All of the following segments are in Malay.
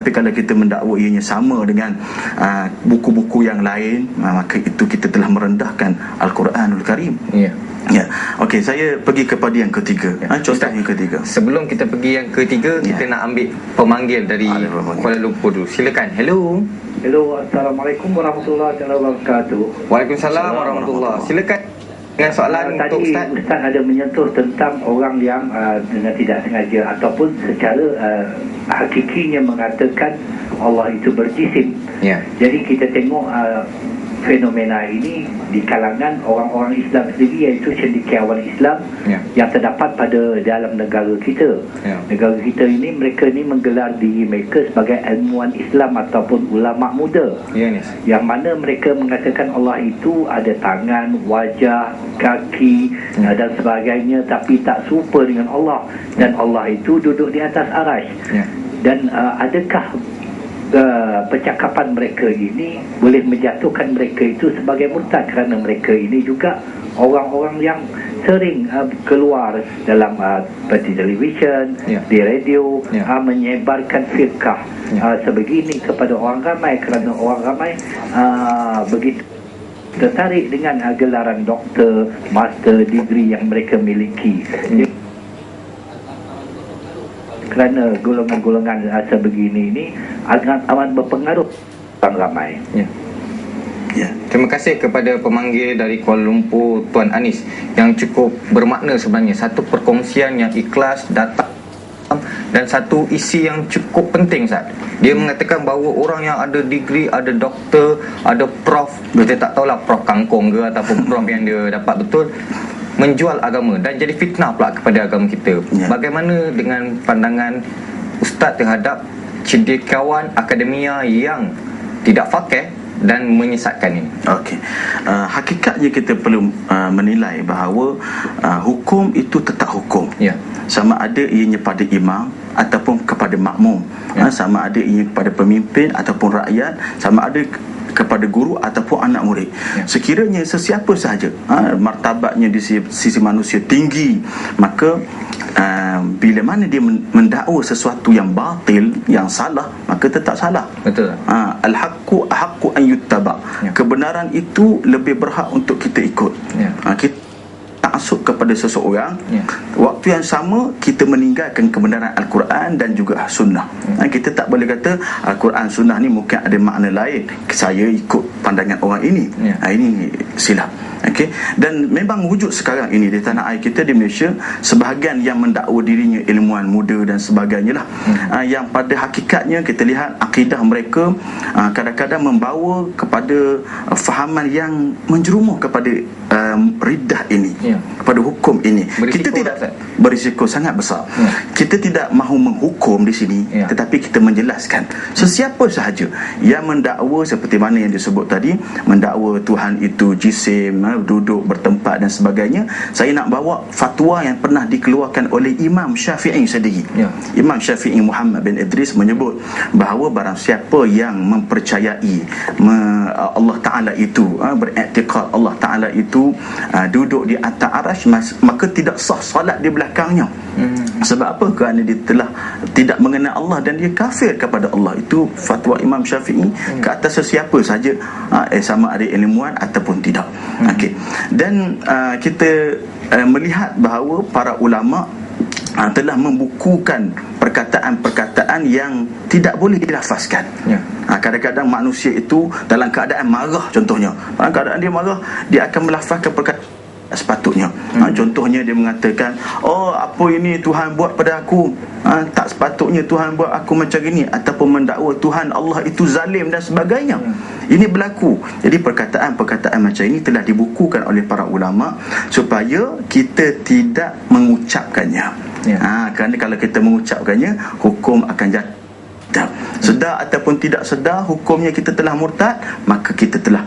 Tapi kalau kita mendakwa ianya sama dengan uh, buku-buku yang lain, uh, maka itu kita telah merendahkan Al-Quranul Karim. Ya. Ya. Okey, saya pergi kepada yang ketiga. Ya. Ha, contoh yang ketiga. Sebelum kita pergi yang ketiga, Ya. kita nak ambil pemanggil dari Ada pemanggil. Kuala Lumpur dulu. Silakan. Hello. Hello, Assalamualaikum warahmatullahi wabarakatuh. Waalaikumsalam warahmatullahi Silakan dengan soalan Uh, untuk tadi Ustaz. Ustaz ada menyentuh tentang orang yang uh, dengan tidak sengaja ataupun secara uh, hakikinya mengatakan Allah itu berjisim. Ya. Jadi kita tengok uh, fenomena ini di kalangan orang-orang Islam sendiri iaitu cendekiawan Islam Ya. yang terdapat pada dalam negara kita. Ya. Negara kita ini mereka ni menggelar diri mereka sebagai ilmuwan Islam ataupun ulama muda Ya ni. yang mana mereka mengatakan Allah itu ada tangan, wajah, kaki Hmm. uh, dan sebagainya tapi tak serupa dengan Allah dan Allah itu duduk di atas arash Ya. dan uh, adakah uh, percakapan mereka ini boleh menjatuhkan mereka itu sebagai murtad kerana mereka ini juga orang-orang yang sering uh, keluar dalam uh, seperti televisyen, Ya. di radio Ya. uh, menyebarkan firqah Ya. uh, sebegini kepada orang ramai kerana orang ramai uh, begitu tertarik dengan uh, gelaran doktor, master, degree yang mereka miliki. Hmm. Kerana golongan-golongan uh, sebegini ini akan amat berpengaruh orang ramai. Ya. Ya. Terima kasih kepada pemanggil dari Kuala Lumpur Tuan Anis yang cukup bermakna sebenarnya satu perkongsian yang ikhlas datang dan satu isi yang cukup penting Ustaz. Dia mengatakan bahawa orang yang ada degree, ada doktor, ada prof, kita tak tahulah prof kangkung ke ataupun prof yang dia dapat betul menjual agama dan jadi fitnah pula kepada agama kita. Ya. Bagaimana dengan pandangan ustaz terhadap cendekiawan akademia yang tidak fakir dan menyesatkan ini? Okey. Uh, hakikatnya kita perlu uh, menilai bahawa uh, hukum itu tetap hukum. Ya. Sama ada ianya pada imam ataupun kepada makmum. Ya. Ha, sama ada ianya kepada pemimpin ataupun rakyat, sama ada ke- kepada guru ataupun anak murid. Ya. Sekiranya sesiapa sahaja ha, martabatnya di sisi, sisi manusia tinggi, maka uh, bila mana dia men- mendakwa sesuatu yang batil, yang salah, maka tetap salah. Betul. Ha, al-haqqu haqqu an yuttaba. Ya. Kebenaran itu lebih berhak untuk kita ikut. Ya. Ha, kita taksub kepada seseorang. Ya. Waktu yang sama kita meninggalkan kebenaran al-Quran dan juga sunnah. Ya. Ha, kita tak boleh kata al-Quran sunnah ni mungkin ada makna lain. Saya ikut pandangan orang ini. Ya. Ha, ini silap. Okey. Dan memang wujud sekarang ini di tanah air kita di Malaysia sebahagian yang mendakwa dirinya ilmuwan muda dan sebagainya lah. Hmm. Ha, yang pada hakikatnya kita lihat akidah mereka ha, kadang-kadang membawa kepada uh, fahaman yang menjerumuh kepada um, riddah ini. Ya. Kepada hukum ini. Berisiko kita tidak tak, Ustaz? berisiko sangat besar. Ya. Kita tidak mahu menghukum di sini Ya. tetapi kita menjelaskan sesiapa sahaja yang mendakwa seperti mana yang disebut tadi mendakwa Tuhan itu jisim eh, duduk bertempat dan sebagainya saya nak bawa fatwa yang pernah dikeluarkan oleh Imam Syafi'i sendiri Ya. Imam Syafi'i Muhammad bin Idris menyebut bahawa barang siapa yang mempercayai me, Allah Taala itu ah, beriktikad Allah Taala itu ah, duduk di atas arasy mas- maka tidak sah solat di belakangnya Hmm. Sebab apa? Kerana dia telah tidak mengenal Allah dan dia kafir kepada Allah. Itu fatwa Imam Syafi'i ke atas sesiapa saja ha, eh, sama ada ilmuwan ataupun tidak. Okey. Dan uh, kita uh, melihat bahawa para ulama uh, telah membukukan perkataan-perkataan yang tidak boleh dilafazkan. Ya. Ha, kadang-kadang manusia itu dalam keadaan marah contohnya. Dalam keadaan dia marah, dia akan melafazkan perkataan sepatutnya. Ha, contohnya dia mengatakan, "Oh, apa ini Tuhan buat pada aku? Ha, tak sepatutnya Tuhan buat aku macam ini ataupun mendakwa Tuhan Allah itu zalim dan sebagainya." Ini berlaku. Jadi perkataan-perkataan macam ini telah dibukukan oleh para ulama supaya kita tidak mengucapkannya. Ya. Ha, kerana kalau kita mengucapkannya, hukum akan jatuh. Sedar ataupun tidak sedar hukumnya kita telah murtad, maka kita telah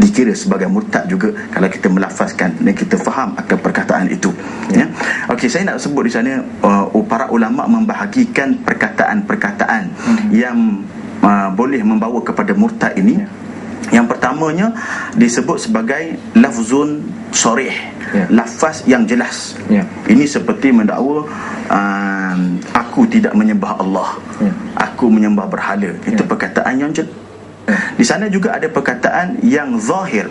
dikira sebagai murtad juga kalau kita melafazkan dan kita faham akan perkataan itu ya okey saya nak sebut di sana uh, para ulama membahagikan perkataan-perkataan yang uh, boleh membawa kepada murtad ini yang pertamanya disebut sebagai lafzun sorih Ya. lafaz yang jelas Ya. ini seperti mendakwa uh, aku tidak menyembah Allah. Ya. Aku menyembah berhala. Itu Ya. perkataan yang jelas. Di sana juga ada perkataan yang zahir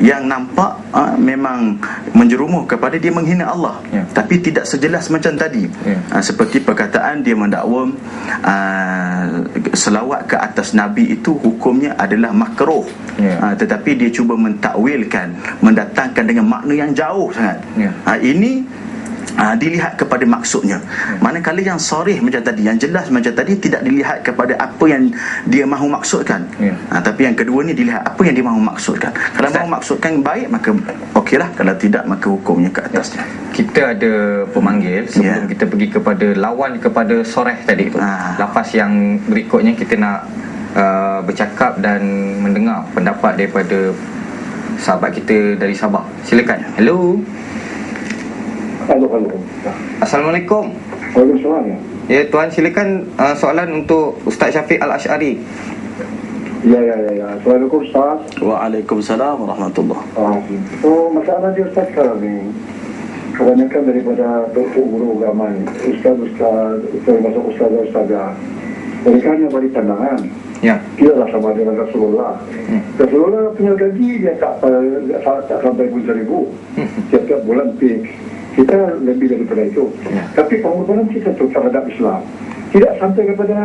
yang nampak uh, memang menjerumuh kepada dia menghina Allah Ya. tapi tidak sejelas macam tadi Ya. uh, seperti perkataan dia mendakwa uh, selawat ke atas nabi itu hukumnya adalah makruh Ya. uh, tetapi dia cuba mentakwilkan mendatangkan dengan makna yang jauh sangat Ya. uh, ini uh, dilihat kepada maksudnya manakala yang sorih macam tadi yang jelas macam tadi tidak dilihat kepada apa yang dia mahu maksudkan Ya. uh, tapi yang kedua ni dilihat apa yang dia mahu maksudkan kalau Ustaz. mahu maksudkan baik maka okeylah kalau tidak maka hukumnya ke atasnya Kita ada pemanggil sebelum Ya. kita pergi kepada lawan kepada soreh tadi tu. Ah. Lafaz yang berikutnya kita nak uh, bercakap dan mendengar pendapat daripada sahabat kita dari Sabah. Silakan. Hello. Halo. Assalamualaikum. Waalaikumsalam ya. Ya tuan silakan uh, soalan untuk Ustaz Syafiq Al-Asy'ari. Ya, ya, ya. ya. Assalamualaikum Ustaz. Waalaikumsalam warahmatullahi Ah, so, masalah dia Ustaz sekarang ni, kebanyakan daripada doktor guru agama ni, Ustaz-Ustaz, termasuk Ustaz-Ustazah, mereka hanya beri pandangan. Ya. Tidaklah sama dengan Rasulullah. Hmm. Rasulullah punya gaji dia tak, eh, tak, tak sampai pun seribu. Setiap bulan fix. Kita lebih daripada itu. Ya. Tapi pengorbanan kita tu terhadap Islam tidak sampai kepada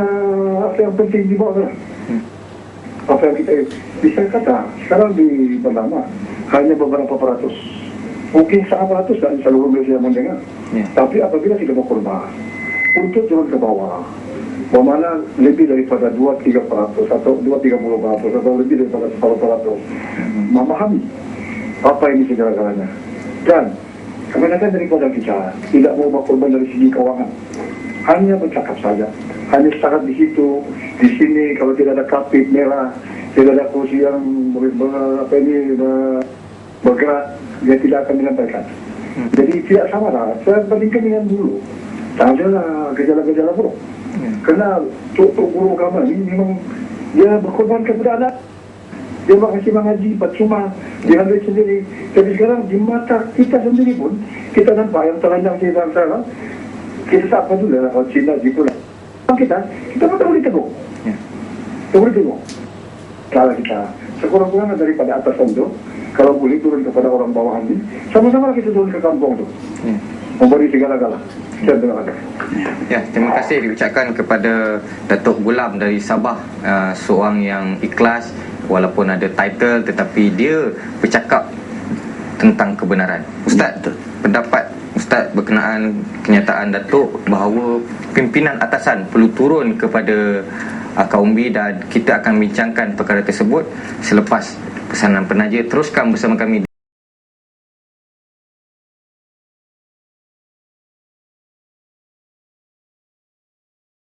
apa yang penting di bawah. Apa yang kita bisa kata sekarang di pertama hanya beberapa peratus. Mungkin sangat ratus dan seluruh Malaysia yang mendengar. Ya. Tapi apabila kita berkorban untuk turun ke bawah, bermakna lebih daripada 2-3 peratus atau 2-30 peratus atau lebih daripada 10 peratus memahami apa ini segala-galanya. Dan kebanyakan daripada kita tidak mau berkorban dari segi keuangan. Hanya bercakap saja. Hanya setakat di situ, di sini kalau tidak ada kapit merah, tidak ada kursi yang ber, ber- apa ini ber- bergerak, dia tidak akan menyampaikan. Jadi tidak sama lah. Saya bandingkan dengan dulu. Tak ada lah gejala-gejala buruk. Kerana tok-tok guru agama ni memang dia berkorban kepada anak. Dia mengasih mengaji, percuma, dia ambil sendiri. Tapi sekarang di mata kita sendiri pun, kita nampak yang telanjang di dalam sana, kita tak peduli lah kalau Cina gitu lah. Kita, kita pun tak boleh tegur. Ya. Tak boleh tegur. Salah kita. Sekurang-kurangnya daripada atasan tu, kalau boleh turun kepada orang bawahan ni, sama-sama kita turun ke kampung tu. Ya. Memberi segala-gala. Saya terima kasih. Ya, terima kasih diucapkan kepada Datuk Gulam dari Sabah, uh, seorang yang ikhlas walaupun ada title tetapi dia bercakap tentang kebenaran. Ustaz, betul. pendapat Ustaz berkenaan kenyataan Datuk bahawa pimpinan atasan perlu turun kepada uh, kaum B dan kita akan bincangkan perkara tersebut selepas pesanan penaja teruskan bersama kami